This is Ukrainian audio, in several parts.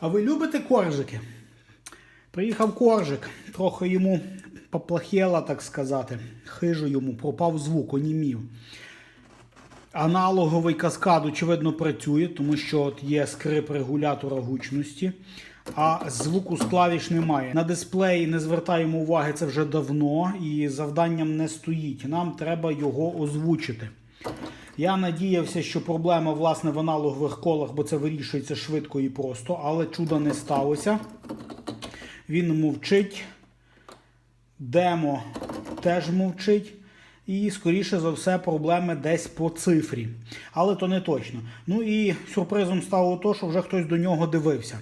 А ви любите коржики? Приїхав коржик, трохи йому поплахело, так сказати. Хижу йому, пропав звук, онімів. Аналоговий каскад, очевидно, працює, тому що от є скрип регулятора гучності, а звуку з клавіш немає. На дисплеї не звертаємо уваги це вже давно і завданням не стоїть. Нам треба його озвучити. Я надіявся, що проблема власне в аналогових колах, бо це вирішується швидко і просто, але чуда не сталося. Він мовчить. Демо теж мовчить. І, скоріше за все, проблеми десь по цифрі. Але то не точно. Ну і сюрпризом стало то, що вже хтось до нього дивився.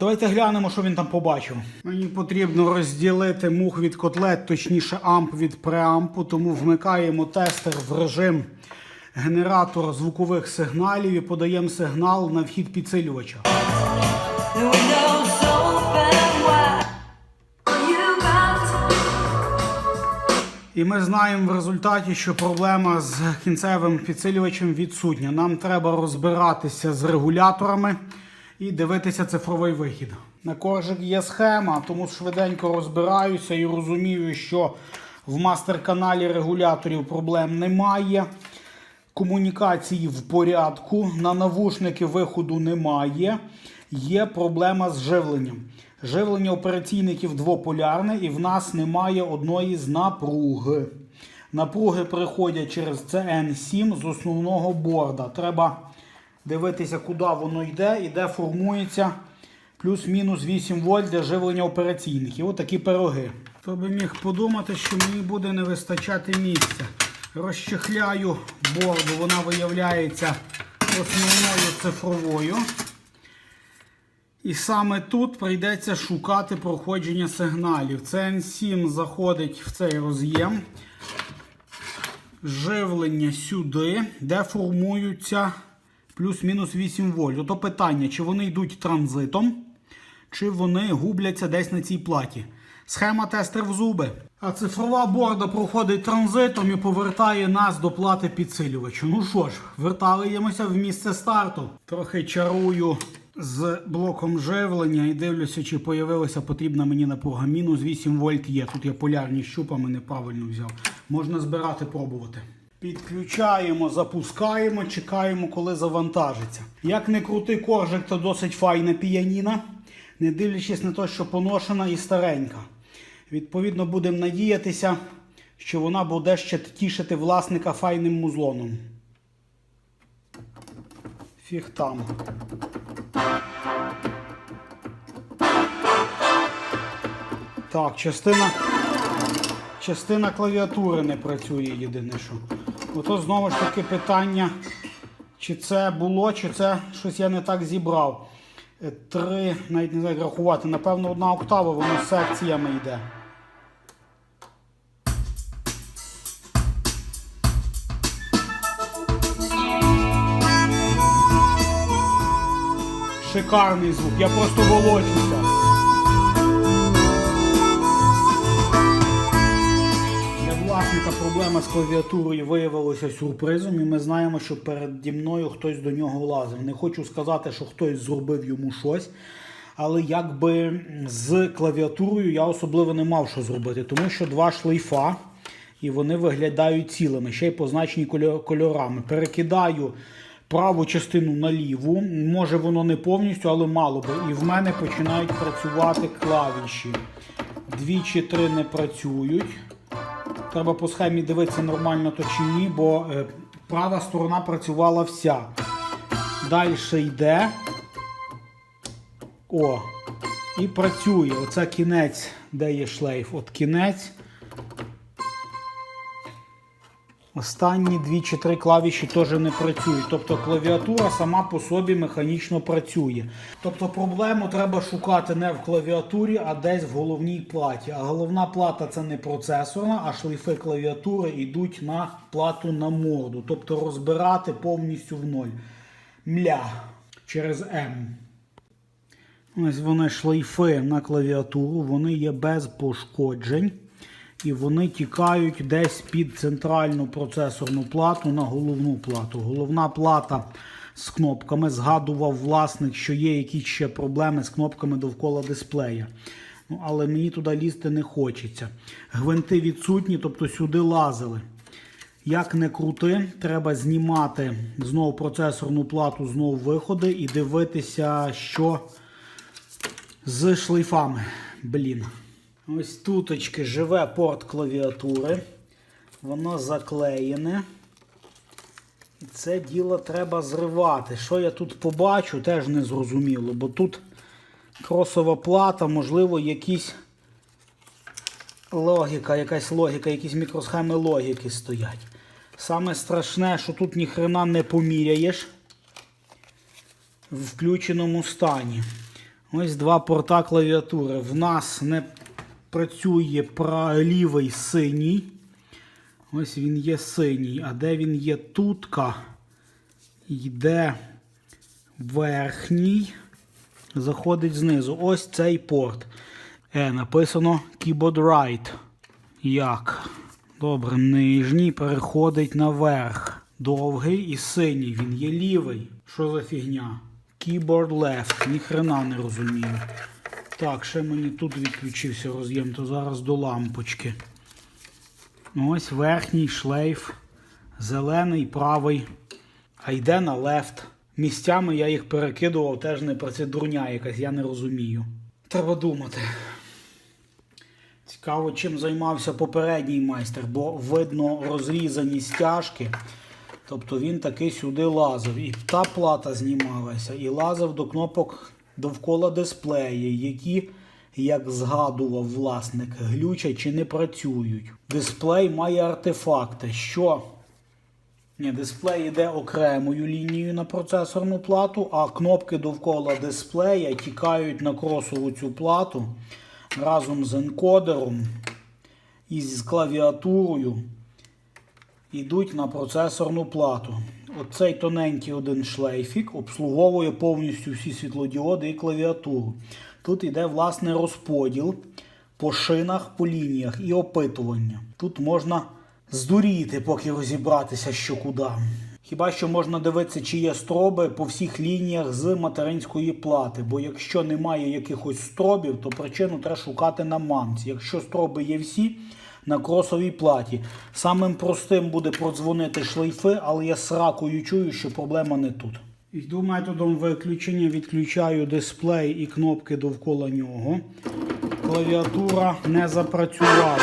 Давайте глянемо, що він там побачив. Мені потрібно розділити мух від котлет, точніше амп від преампу, тому вмикаємо тестер в режим генератора звукових сигналів і подаємо сигнал на вхід підсилювача. І ми знаємо в результаті, що проблема з кінцевим підсилювачем відсутня. Нам треба розбиратися з регуляторами і дивитися цифровий вихід. На коржик є схема, тому швиденько розбираюся і розумію, що в мастер-каналі регуляторів проблем немає. Комунікації в порядку, на навушники виходу немає. Є проблема з живленням. Живлення операційників двополярне і в нас немає одної з напруги. Напруги приходять через CN7 з основного борда. Треба дивитися, куди воно йде і де формується плюс-мінус 8 вольт для живлення операційників. Ось такі пироги. Хто би міг подумати, що мені буде не вистачати місця. Розчехляю борду, вона виявляється основною цифровою. І саме тут прийдеться шукати проходження сигналів. CN7 заходить в цей роз'єм. Живлення сюди, де формуються плюс-мінус 8 вольт. Ото питання, чи вони йдуть транзитом, чи вони губляться десь на цій платі. Схема тестер в зуби. А цифрова борда проходить транзитом і повертає нас до плати підсилювачу. Ну що ж, вертаємося в місце старту. Трохи чарую з блоком живлення і дивлюся, чи появилася потрібна мені напруга. Мінус 8 вольт є. Тут я полярні щупами неправильно взяв. Можна збирати, пробувати. Підключаємо, запускаємо, чекаємо, коли завантажиться. Як не крутий коржик, то досить файна піаніна, не дивлячись на те, що поношена і старенька. Відповідно, будемо надіятися, що вона буде ще тішити власника файним музлоном. Фіг там. Так, частина, частина клавіатури не працює єдине що. Ото знову ж таки питання, чи це було, чи це щось я не так зібрав. Е, Три, навіть не знаю, як рахувати. Напевно, одна октава, воно секціями йде. Шикарний звук, я просто волочуся. Власника проблема з клавіатурою виявилася сюрпризом, і ми знаємо, що переді мною хтось до нього лазив. Не хочу сказати, що хтось зробив йому щось. Але якби з клавіатурою я особливо не мав що зробити, тому що два шлейфа, і вони виглядають цілими, ще й позначені кольорами. Перекидаю праву частину на ліву. Може воно не повністю, але мало би. І в мене починають працювати клавіші. Дві чи три не працюють. Треба по схемі дивитися нормально то чи ні, бо е, права сторона працювала вся. Далі йде. О, і працює. Оце кінець, де є шлейф. От кінець. Останні дві чи три клавіші теж не працюють. Тобто клавіатура сама по собі механічно працює. Тобто проблему треба шукати не в клавіатурі, а десь в головній платі. А головна плата це не процесорна, а шлейфи клавіатури йдуть на плату на морду. Тобто розбирати повністю в ноль. Мля через М. Ось вони шлейфи на клавіатуру, вони є без пошкоджень. І вони тікають десь під центральну процесорну плату на головну плату. Головна плата з кнопками. Згадував власник, що є якісь ще проблеми з кнопками довкола дисплея. Ну, але мені туди лізти не хочеться. Гвинти відсутні, тобто сюди лазили. Як не крути, треба знімати знову процесорну плату, знову виходи і дивитися, що з шлейфами. Блін. Ось туточки живе порт клавіатури. Воно заклеєне. І це діло треба зривати. Що я тут побачу, теж не зрозуміло, бо тут кросова плата, можливо, якісь логіка, якась логіка, якісь мікросхеми логіки стоять. Саме страшне, що тут ніхрена не поміряєш в включеному стані. Ось два порта клавіатури. В нас не працює пра- лівий синій. Ось він є синій. А де він є тутка? Йде верхній. Заходить знизу. Ось цей порт. Е, написано Keyboard Right. Як? Добре, нижній переходить наверх. Довгий і синій. Він є лівий. Що за фігня? Keyboard left. Ніхрена не розумію. Так, ще мені тут відключився роз'єм, то зараз до лампочки. Ось верхній шлейф. Зелений, правий. А йде на лефт. Місцями я їх перекидував, теж не процедурня якась, я не розумію. Треба думати. Цікаво, чим займався попередній майстер, бо видно розрізані стяжки. Тобто він таки сюди лазив. І та плата знімалася, і лазив до кнопок довкола дисплеї, які, як згадував власник, глючать чи не працюють. Дисплей має артефакти, що ні, дисплей йде окремою лінією на процесорну плату, а кнопки довкола дисплея тікають на кросову цю плату разом з енкодером і з клавіатурою йдуть на процесорну плату. Оцей тоненький один шлейфік обслуговує повністю всі світлодіоди і клавіатуру. Тут йде власне розподіл по шинах, по лініях і опитування. Тут можна здуріти, поки розібратися, що куди. Хіба що можна дивитися, чи є строби по всіх лініях з материнської плати. Бо якщо немає якихось стробів, то причину треба шукати на мамці. Якщо строби є всі на кросовій платі, самим простим буде продзвонити шлейфи, але я сракою чую, що проблема не тут. Йду методом виключення, відключаю дисплей і кнопки довкола нього. Клавіатура не запрацювала.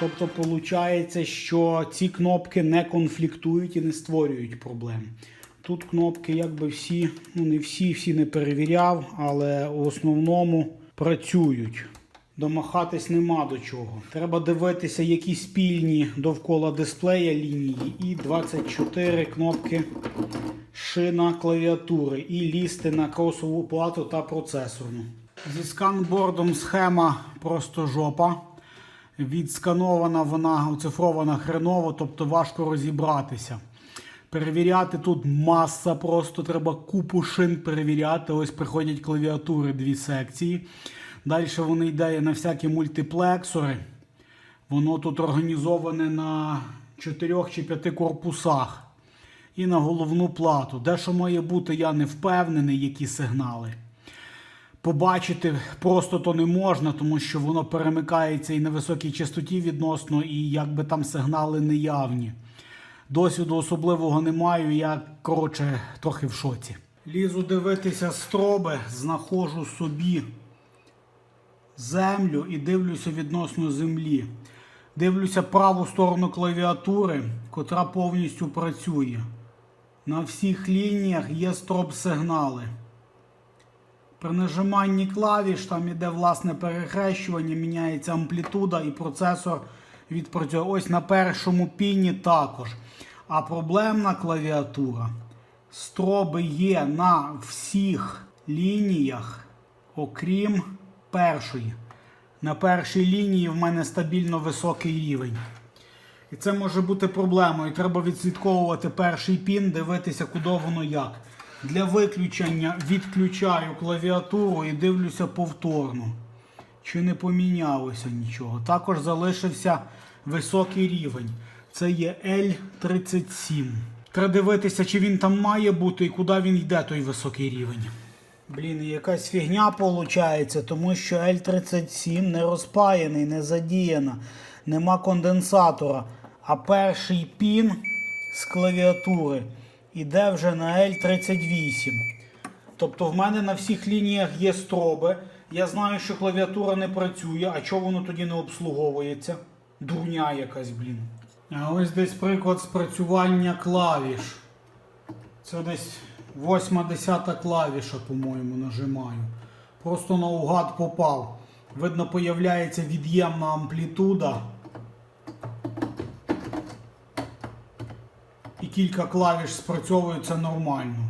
Тобто, виходить, що ці кнопки не конфліктують і не створюють проблем. Тут кнопки, якби всі, ну не всі, всі не перевіряв, але в основному працюють. Домахатись нема до чого. Треба дивитися, які спільні довкола дисплея лінії і 24 кнопки шина клавіатури і лізти на кросову плату та процесорну. Зі сканбордом схема просто жопа. Відсканована вона, оцифрована хреново, тобто важко розібратися. Перевіряти тут маса, просто треба купу шин перевіряти. Ось приходять клавіатури, дві секції. Далі воно йде на всякі мультиплексори. Воно тут організоване на 4 чи 5 корпусах і на головну плату. Де що має бути, я не впевнений, які сигнали. Побачити просто то не можна, тому що воно перемикається і на високій частоті відносно, і якби там сигнали неявні. Досвіду особливого не маю, я коротше трохи в шоці. Лізу дивитися строби, знаходжу собі землю і дивлюся відносно землі. Дивлюся праву сторону клавіатури, котра повністю працює. На всіх лініях є строп-сигнали. При нажиманні клавіш там іде власне перехрещування, міняється амплітуда і процесор відпрацює. Ось на першому піні також. А проблемна клавіатура. Строби є на всіх лініях, окрім першої. На першій лінії в мене стабільно високий рівень. І це може бути проблемою. Треба відслідковувати перший пін, дивитися, куди воно як. Для виключення відключаю клавіатуру і дивлюся повторно. Чи не помінялося нічого. Також залишився високий рівень. Це є L37. Треба дивитися, чи він там має бути і куди він йде, той високий рівень. Блін, якась фігня виходить, тому що L37 не розпаяний, не задіяна, нема конденсатора. А перший пін з клавіатури йде вже на L38. Тобто в мене на всіх лініях є строби. Я знаю, що клавіатура не працює, а чого воно тоді не обслуговується? Дурня якась, блін. А ось десь приклад спрацювання клавіш. Це десь 8-10 клавіша, по-моєму, нажимаю. Просто наугад попав. Видно, появляється від'ємна амплітуда. І кілька клавіш спрацьовується нормально.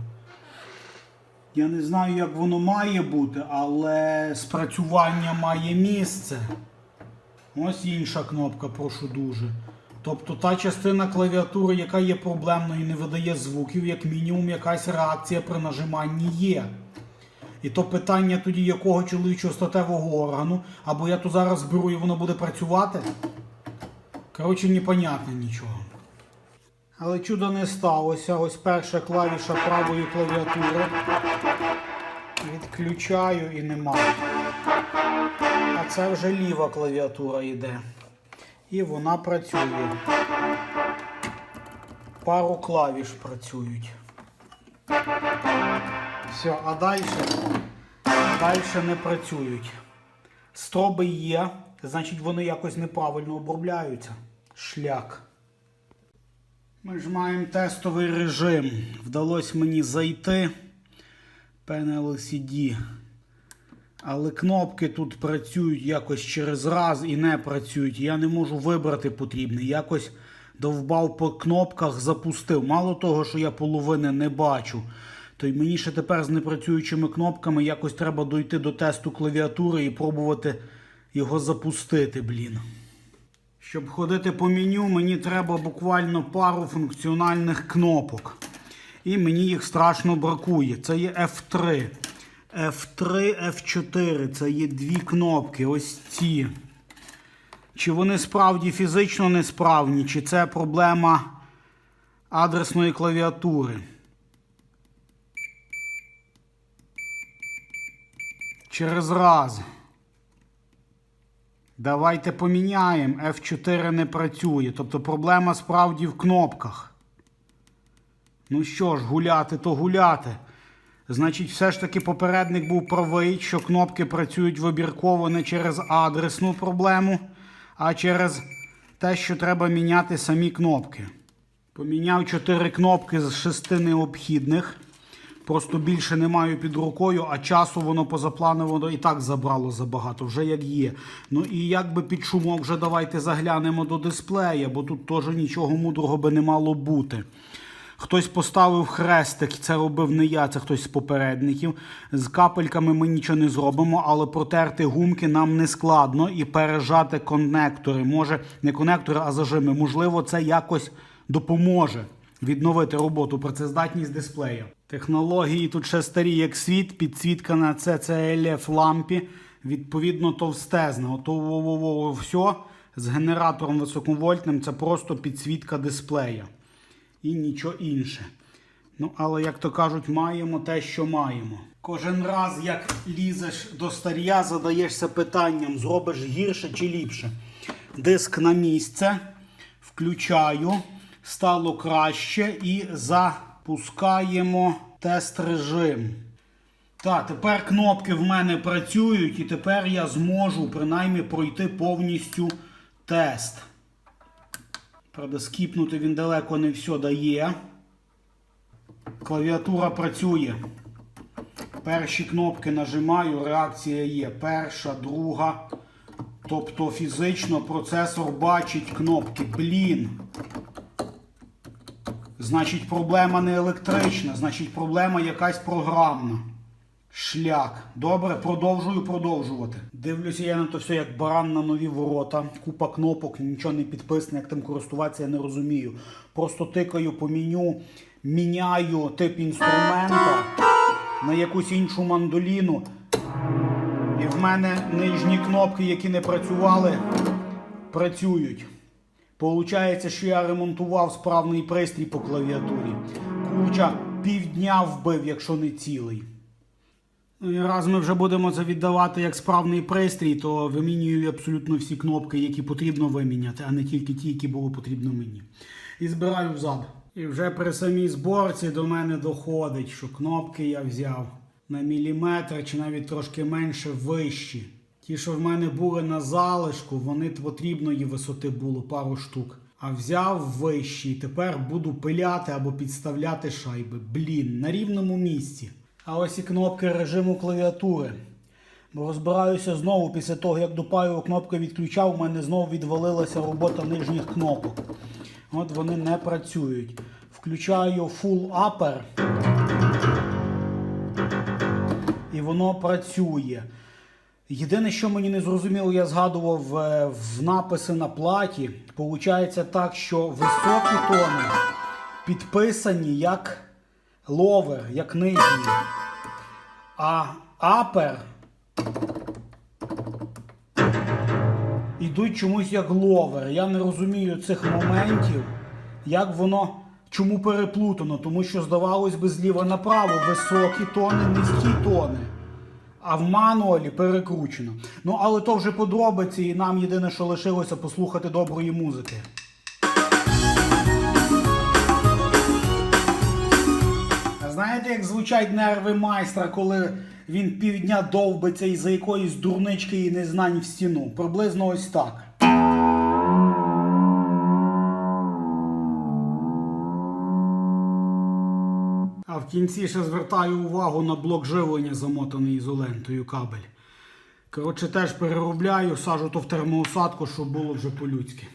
Я не знаю, як воно має бути, але спрацювання має місце. Ось інша кнопка, прошу дуже. Тобто та частина клавіатури, яка є проблемною і не видає звуків, як мінімум якась реакція при нажиманні є. І то питання тоді якого чоловічого статевого органу, або я то зараз зберу і воно буде працювати. Коротше, непонятно нічого. Але чудо не сталося. Ось перша клавіша правої клавіатури. Відключаю і нема. А це вже ліва клавіатура йде. І вона працює. Пару клавіш працюють. Все, а далі, далі не працюють. Строби є, значить вони якось неправильно обробляються. Шлях. Ми ж маємо тестовий режим. Вдалося мені зайти. PNLCD. Але кнопки тут працюють якось через раз і не працюють. Я не можу вибрати потрібний. Якось довбав по кнопках, запустив. Мало того, що я половини не бачу. То й мені ще тепер з непрацюючими кнопками якось треба дойти до тесту клавіатури і пробувати його запустити, блін. Щоб ходити по меню, мені треба буквально пару функціональних кнопок. І мені їх страшно бракує. Це є F3. F3, F4. Це є дві кнопки. Ось ці. Чи вони справді фізично несправні, чи це проблема адресної клавіатури. Через раз. Давайте поміняємо. F4 не працює. Тобто проблема справді в кнопках. Ну що ж, гуляти, то гуляти. Значить, все ж таки попередник був правий, що кнопки працюють вибірково не через адресну проблему, а через те, що треба міняти самі кнопки. Поміняв 4 кнопки з 6 необхідних. Просто більше не маю під рукою, а часу воно позаплановано і так забрало забагато, вже як є. Ну і якби під шумок вже давайте заглянемо до дисплея, бо тут теж нічого мудрого би не мало бути. Хтось поставив хрестик, це робив не я, це хтось з попередників. З капельками ми нічого не зробимо, але протерти гумки нам не складно і пережати конектори. Може, не конектори, а зажими. Можливо, це якось допоможе відновити роботу, працездатність дисплея. Технології тут ще старі, як світ, підсвітка на CCLF лампі, відповідно товстезна. Ото во-во-во, все з генератором високовольтним це просто підсвітка дисплея і нічого інше. Ну, але, як то кажуть, маємо те, що маємо. Кожен раз, як лізеш до старія, задаєшся питанням, зробиш гірше чи ліпше. Диск на місце, включаю, стало краще і запускаємо тест режим. Так, тепер кнопки в мене працюють, і тепер я зможу принаймні пройти повністю тест. Правда, скіпнути він далеко не все дає. Клавіатура працює. Перші кнопки нажимаю, реакція є. Перша, друга. Тобто фізично процесор бачить кнопки. Блін. Значить, проблема не електрична, значить, проблема якась програмна. Шлях. Добре, продовжую продовжувати. Дивлюся я на то все як баран на нові ворота. Купа кнопок, нічого не підписано, як тим користуватися, я не розумію. Просто тикаю по меню, міняю тип інструмента на якусь іншу мандоліну. І в мене нижні кнопки, які не працювали, працюють. Получається, що я ремонтував справний пристрій по клавіатурі. Курча півдня вбив, якщо не цілий. Ну раз ми вже будемо це віддавати як справний пристрій, то вимінюю абсолютно всі кнопки, які потрібно виміняти, а не тільки ті, які було потрібно мені. І збираю взад. І вже при самій зборці до мене доходить, що кнопки я взяв на міліметр чи навіть трошки менше вищі. Ті, що в мене були на залишку, вони потрібної висоти було пару штук. А взяв вищі, і тепер буду пиляти або підставляти шайби. Блін, на рівному місці. А ось і кнопки режиму клавіатури. Бо розбираюся знову після того, як допаю кнопки відключав, у мене знову відвалилася робота нижніх кнопок. От вони не працюють. Включаю Full Upper. І воно працює. Єдине, що мені не зрозуміло, я згадував е, в написи на платі. Получається так, що високі тони підписані як ловер, як нижній. А апер ідуть чомусь як ловер. Я не розумію цих моментів, як воно чому переплутано, тому що, здавалось би, зліва направо високі тони, низькі тони. А в мануалі перекручено. Ну, але то вже подробиці, і нам єдине, що лишилося послухати доброї музики. Знаєте, як звучать нерви майстра, коли він півдня довбиться із-за якоїсь дурнички і незнань в стіну? Приблизно ось так. А в кінці ще звертаю увагу на блок живлення, замотаний ізолентою кабель. Коротше, теж переробляю, сажу то в термоусадку, щоб було вже по-людськи.